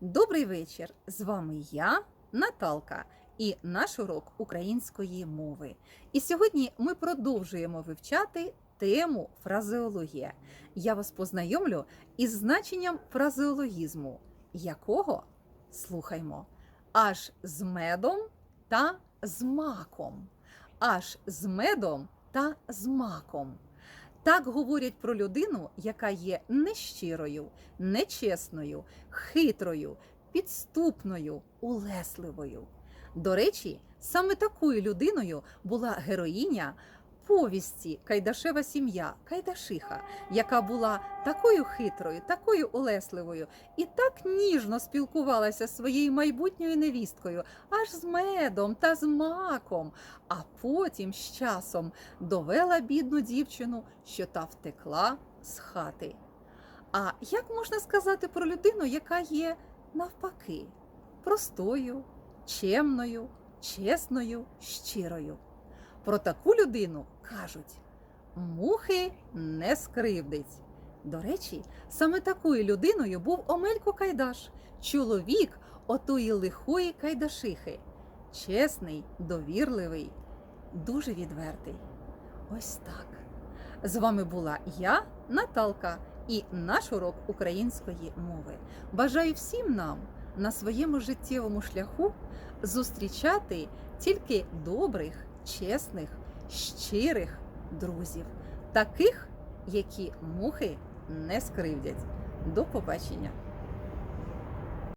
Добрий вечір! З вами я, Наталка, і наш урок української мови. І сьогодні ми продовжуємо вивчати тему фразеологія. Я вас познайомлю із значенням фразеологізму, якого слухаймо аж з медом та з маком. Аж з медом та з маком. Так говорять про людину, яка є нещирою, нечесною, хитрою, підступною, улесливою. До речі, саме такою людиною була героїня повісті Кайдашева сім'я Кайдашиха, яка була такою хитрою, такою улесливою і так ніжно спілкувалася своєю майбутньою невісткою, аж з медом та з маком, а потім з часом довела бідну дівчину, що та втекла з хати. А як можна сказати про людину, яка є навпаки простою, чемною, чесною, щирою? Про таку людину кажуть мухи не скривдить. До речі, саме такою людиною був Омелько Кайдаш, чоловік отої лихої Кайдашихи. Чесний, довірливий, дуже відвертий. Ось так. З вами була я, Наталка, і наш урок української мови. Бажаю всім нам на своєму життєвому шляху зустрічати тільки добрих, чесних, щирих друзів, таких, які мухи не скривдять. До побачення!